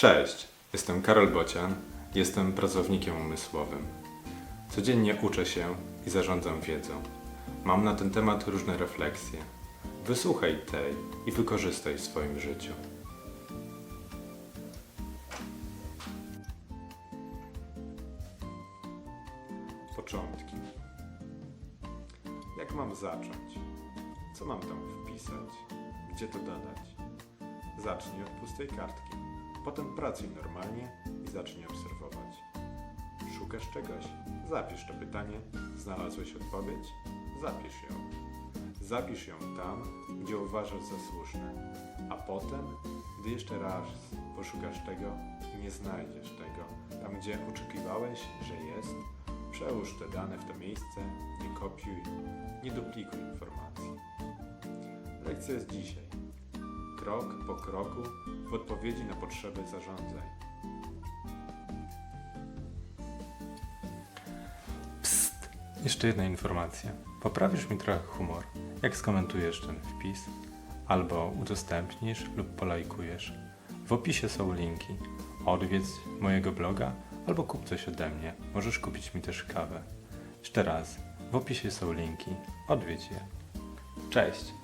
Cześć, jestem Karol Bocian, jestem pracownikiem umysłowym. Codziennie uczę się i zarządzam wiedzą. Mam na ten temat różne refleksje. Wysłuchaj tej i wykorzystaj w swoim życiu. Początki. Jak mam zacząć? Co mam tam wpisać? Gdzie to dodać? Zacznij od pustej kartki. Potem pracuj normalnie i zacznij obserwować. Szukasz czegoś? Zapisz to pytanie. Znalazłeś odpowiedź? Zapisz ją. Zapisz ją tam, gdzie uważasz za słuszne. A potem, gdy jeszcze raz poszukasz tego nie znajdziesz tego, tam gdzie oczekiwałeś, że jest, przełóż te dane w to miejsce, nie kopiuj, nie duplikuj informacji. Lekcja jest dzisiaj krok po kroku w odpowiedzi na potrzeby zarządzaj. Psst! Jeszcze jedna informacja. Poprawisz mi trochę humor, jak skomentujesz ten wpis, albo udostępnisz lub polajkujesz. W opisie są linki. Odwiedz mojego bloga albo kup coś ode mnie. Możesz kupić mi też kawę. Jeszcze raz, w opisie są linki. Odwiedź je. Cześć!